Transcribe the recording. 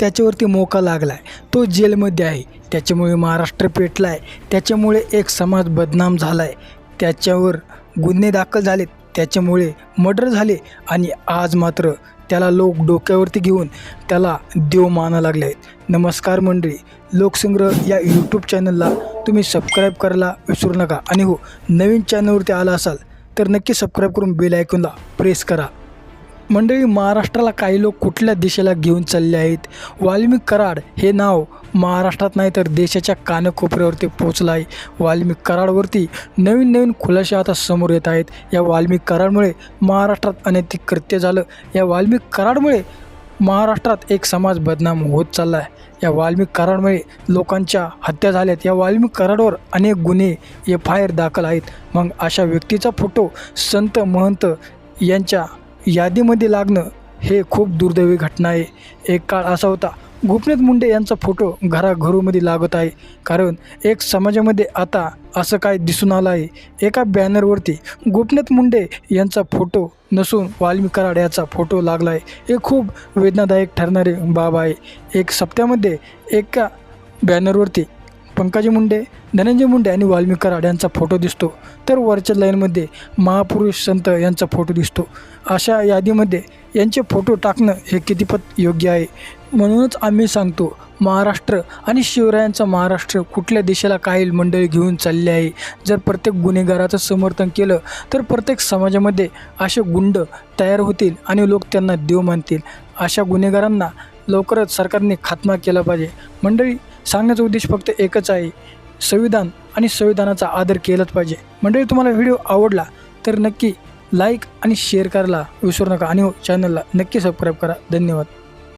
त्याच्यावरती मोका लागला आहे तो जेलमध्ये आहे. त्याच्यामुळे महाराष्ट्र पेटला आहे त्याच्यामुळे एक समाज बदनाम झाला आहे त्याच्यावर गुन्हे दाखल झालेत. त्याच्यामुळे मर्डर झाले आणि आज मात्र त्याला लोक डोक्यावरती घेऊन त्याला देव माना लागले आहेत. नमस्कार मंडळी. लोकसंग्रह या यूट्यूब चॅनलला तुम्ही सबस्क्राईब करायला विसरू नका. आणि हो नवीन चॅनलवरती आला असाल तर नक्की सबस्क्राईब करून बेल आयकॉनला प्रेस करा. मंडळी महाराष्ट्राला काही लोक कुठल्या दिशेला घेऊन चालले आहेत? वाल्मिक कराड हे नाव महाराष्ट्रात नाही तर देशाच्या कानकोपऱ्यावरती पोचलं आहे. वाल्मिक कराडवरती नवीन नवीन खुलासे आता समोर येत आहेत. या वाल्मिक कराडमुळे महाराष्ट्रात अनैतिक कृत्य झालं. या वाल्मिक कराडमुळे महाराष्ट्रात एक समाज बदनाम होत चालला आहे. या वाल्मिक कराडमुळे लोकांच्या हत्या झाल्यात. या वाल्मिक कराडवर अनेक गुन्हे एफ आय आर दाखल आहेत. मग अशा व्यक्तीचा फोटो संत महंत यांच्या यादीमध्ये लागणं हे खूप दुर्दैवी घटना आहे. एक काळ असा होता गोपीनाथ मुंडे यांचा फोटो घराघरोमध्ये लागत आहे. कारण एक समाजामध्ये आता असं काय दिसून आलं आहे. एका बॅनरवरती गोपीनाथ मुंडे यांचा फोटो नसून वाल्मी कराड याचा फोटो लागला आहे. हे खूप वेदनादायक ठरणारे बाब आहे. एक सप्त्यामध्ये एका बॅनरवरती पंकजी मुंडे धनंजय मुंडे आणि वाल्मिक कराड यांचा फोटो दिसतो. तर वरच्या लाईनमध्ये महापुरुष संत यांचा फोटो दिसतो. अशा यादीमध्ये यांचे फोटो टाकणं हे कितीपत योग्य आहे? म्हणूनच आम्ही सांगतो महाराष्ट्र आणि शिवरायांचा महाराष्ट्र कुठल्या देशाला काही मंडळी घेऊन चालले आहे? जर प्रत्येक गुन्हेगाराचं समर्थन केलं तर प्रत्येक समाजामध्ये असे गुंड तयार होतील आणि लोक त्यांना देव मानतील. अशा गुन्हेगारांना लवकरच सरकारने खात्मा केला पाहिजे. मंडळी सांगण्याचा उद्देश फक्त एकच आहे. संविधान आणि संविधानाचा आदर केलाच पाहिजे. मंडळी तुम्हाला व्हिडिओ आवडला तर नक्की लाईक आणि शेअर करायला विसरू नका आणि हो चॅनलला नक्की सबस्क्राईब करा. धन्यवाद.